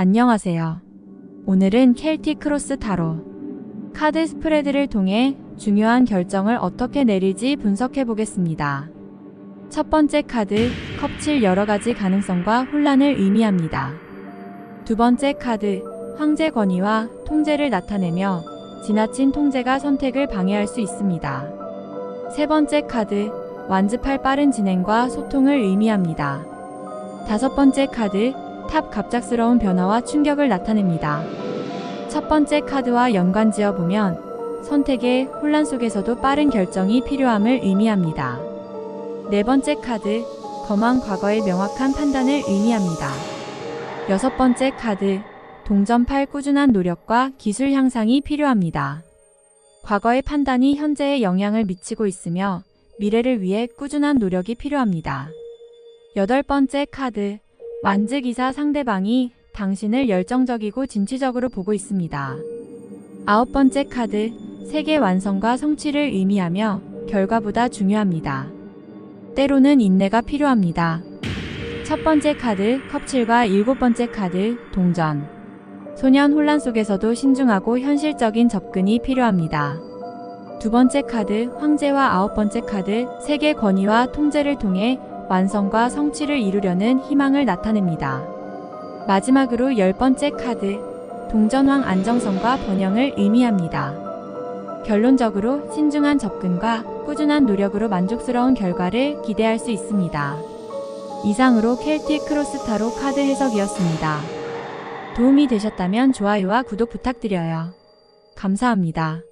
안녕하세요. 오늘은 켈틱 크로스 타로 카드 스프레드를 통해 중요한 결정을 어떻게 내릴지 분석해 보겠습니다. 첫 번째 카드, 컵칠 여러 가지 가능성과 혼란을 의미합니다. 두 번째 카드, 황제 권위와 통제를 나타내며 지나친 통제가 선택을 방해할 수 있습니다. 세 번째 카드, 완습할 빠른 진행과 소통을 의미합니다. 다섯 번째 카드, 탑 갑작스러운 변화와 충격을 나타냅니다. 첫 번째 카드와 연관 지어 보면 선택의 혼란 속에서도 빠른 결정이 필요함을 의미합니다. 네 번째 카드, 검한 과거의 명확한 판단을 의미합니다. 여섯 번째 카드, 동전팔 꾸준한 노력과 기술 향상이 필요합니다. 과거의 판단이 현재에 영향을 미치고 있으며 미래를 위해 꾸준한 노력이 필요합니다. 여덟 번째 카드, 완즈기사 상대방이 당신을 열정적이고 진취적으로 보고 있습니다. 아홉 번째 카드, 세계 완성과 성취를 의미하며 결과보다 중요합니다. 때로는 인내가 필요합니다. 첫 번째 카드, 컵칠과 일곱 번째 카드, 동전. 소년 혼란 속에서도 신중하고 현실적인 접근이 필요합니다. 두 번째 카드, 황제와 아홉 번째 카드, 세계 권위와 통제를 통해 완성과 성취를 이루려는 희망을 나타냅니다. 마지막으로 열 번째 카드, 동전왕 안정성과 번영을 의미합니다. 결론적으로 신중한 접근과 꾸준한 노력으로 만족스러운 결과를 기대할 수 있습니다. 이상으로 켈틱 크로스타로 카드 해석이었습니다. 도움이 되셨다면 좋아요와 구독 부탁드려요. 감사합니다.